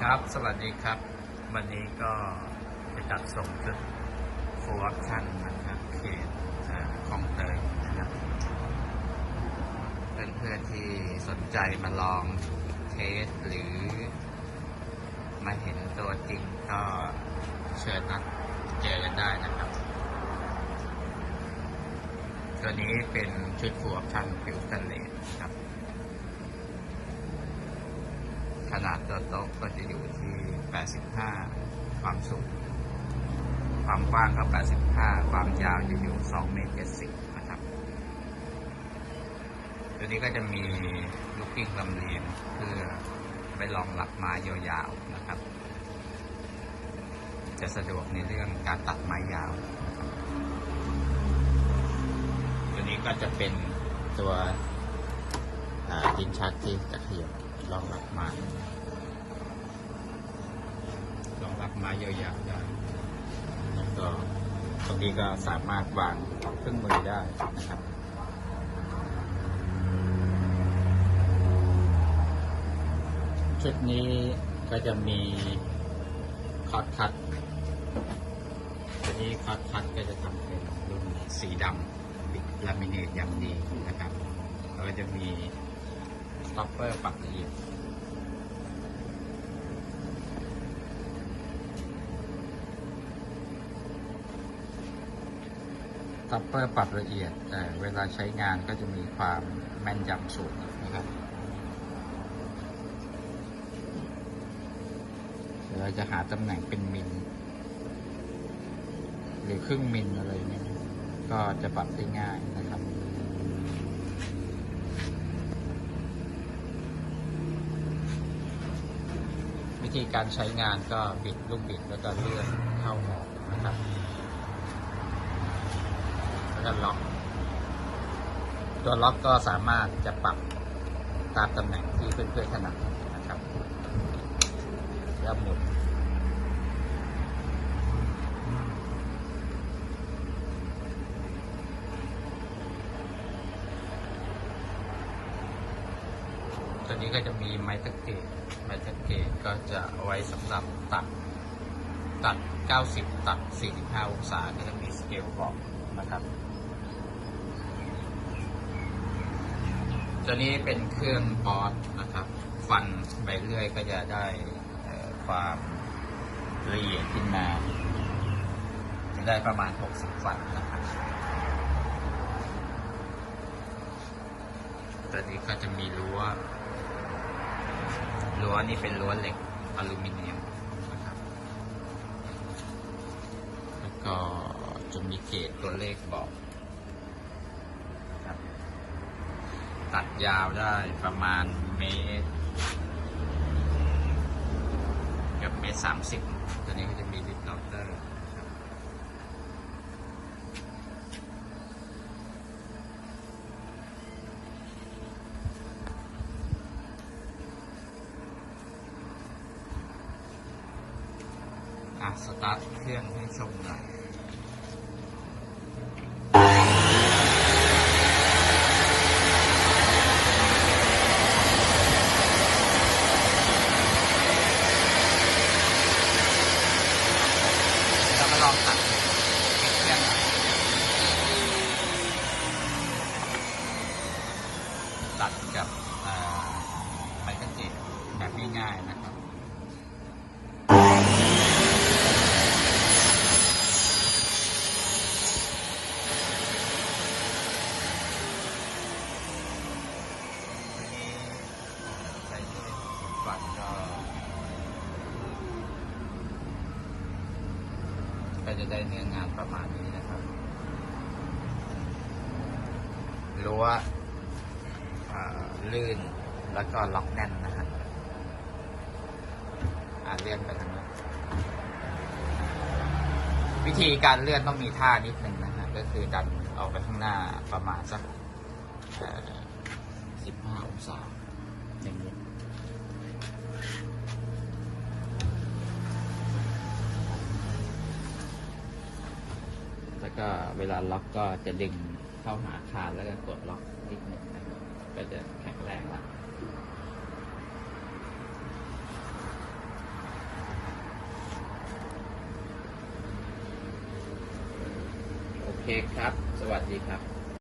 ครับ สวัสดีครับ วันนี้ก็จะจัดส่งชุดฟูลออปชั่นนะครับเขตเอ่อคลองเตยนะครับเพื่อนๆที่สนใจมาลองเทสหรือ มาเห็นตัวจริงก็เชิญนัดเจอกันได้นะครับ ตัวนี้เป็นชุดฟูลออปชั่นผิวสแตนเลสครับ ขนาดตัวโต๊ะก็จะอยู่ที่ 85 ความสูง ความกว้างก็ 85 ความยาวจะอยู่2เมตร70 นะครับ ตัวนี้ก็จะมีลูกกิ้งลำเลียงเพื่อไปรองรับไม้ยาวๆนะครับ จะสะดวกในเรื่องการตัดไม้ยาว ตัวนี้ก็จะเป็นตัวดินชักที่จะขยับ รองรับไม้รองรับไม้ยาวๆได้แล้วก็ตรงนี้ก็สามารถวางเครื่องมือได้นะครับชุดนี้ก็จะมีคอร์ดคัตตัวนี้คอร์ดคัตก็จะทำเป็นรุ่นสีดำปิดลามิเนตอย่างดีนะครับแล้วก็จะมี ต็อปเปอร์ปรับละเอียดสต็อปเปอร์ปรับละเอียดแต่เวลาใช้งานก็จะมีความแม่นยำสูงนะครับเวเราจะหาตำแหน่งเป็นมิลหรือครึ่งมิลอะไรเนี่ยก็จะปรับได้ง่ายนะครับ วิธีการใช้งานก็บิดลูกบิดแล้วก็เลื่อนเข้าออกนะครับ แล้วก็ล็อก ตัวล็อกก็สามารถจะปรับตามตำแหน่งที่เพื่อนๆถนัดนะครับ แล้วหมุน ตัวนี้ก็จะมีไม้ตะเกียบไม้ตะเกียบก็จะเอาไว้สำหรับตัดตัด 90 ตัด 45 องศาก็จะมีสเกลบอกนะครับ ตัวนี้เป็นเครื่องบอสนะครับ ฟันใบเลื่อยก็จะได้ความละเอียดขึ้นมา จะได้ประมาณ 60 ฟันนะครับตัวนี้ก็จะมีรั้ว รั้วนี่เป็นรั้วเหล็กอลูมิเนียมนะครับ แล้วก็จะมีเกจตัวเลขบอกตัดยาวได้ประมาณเมตรเกับเมตรสามสิบตัวนี้ก็จะมีลิฟต์เราเตอร์ะสตาร์ทเครื่องให้ชมหน่อยเรามาลองตัดปิดเครื่องหน่อยตัดกับ จะได้เนื้องานประมาณนี้นะครับรั้วลื่นแล้วก็ล็อกแน่นนะฮะอ่าเลื่อนไปทางนี้วิธีการเลื่อนต้องมีท่านิดหนึ่งนะฮะก็คือดันออกไปข้างหน้าประมาณสัก ก็เวลาล็อกก็จะดึงเข้าหาคานแล้วก็กดล็อกนิดหนึ่งก็จะแข็งแรงละโอเคครับ สวัสดีครับ